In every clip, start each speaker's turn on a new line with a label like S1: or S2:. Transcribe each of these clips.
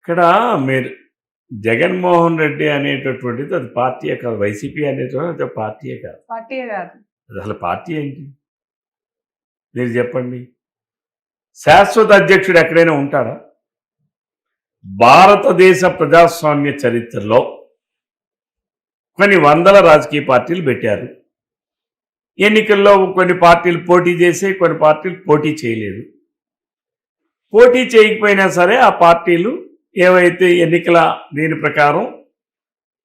S1: ఇక్కడ మీరు జగన్మోహన్ రెడ్డి అనేటటువంటిది అది పార్టీయే కాదు. వైసీపీ అనేటువంటిది అది పార్టీయే కాదు.
S2: పార్టీయే కాదు.
S1: అది అసలు పార్టీ ఏంటి? మీరు చెప్పండి. శాశ్వత అధ్యక్షుడు ఎక్కడైనా ఉంటారా? భారతదేశ ప్రజాస్వామ్య చరిత్రలో కొన్ని వందల రాజకీయ పార్టీలు పెట్టారు. ఎన్నికల్లో కొన్ని పార్టీలు పోటీ చేసి కొన్ని పార్టీలు పోటీ చేయలేదు. పోటీ చేయకపోయినా సరే ఆ పార్టీలు ఏవైతే ఎన్నికల దీని ప్రకారం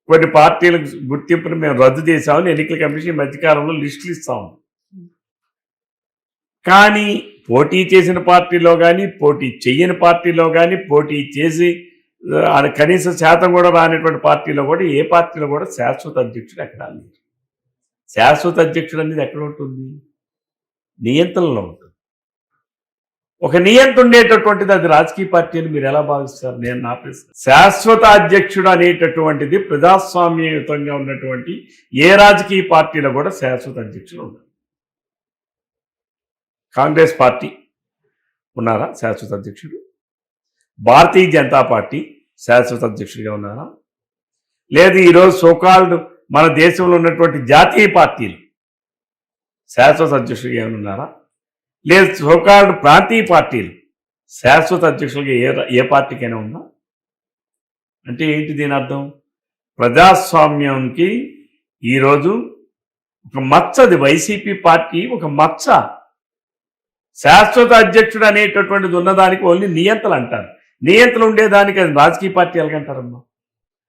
S1: కొన్ని పార్టీలకు గుర్తింపును మేము రద్దు చేశామని ఎన్నికల కమిషన్ ఈ మధ్యకాలంలో లిస్టులు ఇస్తాము కానీ పోటీ చేసిన పార్టీలో కానీ పోటీ చెయ్యని పార్టీలో కానీ పోటీ చేసి ఆ, కనీస శాతం కూడా రానటువంటి పార్టీలో కూడా ఏ పార్టీలో కూడా శాశ్వత అధ్యక్షుడు ఎక్కడ లేదు శాశ్వత అధ్యక్షుడు అనేది ఎక్కడ ఉంటుంది? నియంత్రణలో ఉంటుంది. ఒక నియంత్రణ ఉండేటటువంటిది అది రాజకీయ పార్టీ అని మీరు ఎలా భావిస్తారు? నేను నా ప్రశ్న. శాశ్వత అధ్యక్షుడు అనేటటువంటిది ప్రజాస్వామ్యయుతంగా ఉన్నటువంటి ఏ రాజకీయ పార్టీలో కూడా శాశ్వత అధ్యక్షుడు ఉండదు కాంగ్రెస్ పార్టీ ఉన్నారా? శాశ్వత అధ్యక్షుడు. భారతీయ జనతా పార్టీ శాశ్వత అధ్యక్షుడిగా ఉన్నారా? లేదు ఈరోజు సోకాల్డ్ మన దేశంలో ఉన్నటువంటి జాతీయ పార్టీలు శాశ్వత అధ్యక్షుడిగా ఏమైనా ఉన్నారా? లేదు సోకాల్డ్ ప్రాంతీయ పార్టీలు. శాశ్వత అధ్యక్షులుగా ఏ ఏ పార్టీకైనా ఉన్నా అంటే ఏంటి దీని అర్థం? ప్రజాస్వామ్యంకి ఈరోజు ఒక మచ్చది వైసీపీ పార్టీ ఒక మచ్చ. శాశ్వత అధ్యక్షుడు అనేటటువంటిది ఉన్నదానికి ఓన్లీ నియంత్రలు అంటారు. నియంత్రలు ఉండేదానికి అది రాజకీయ పార్టీ ఎలాగంటారమ్మా?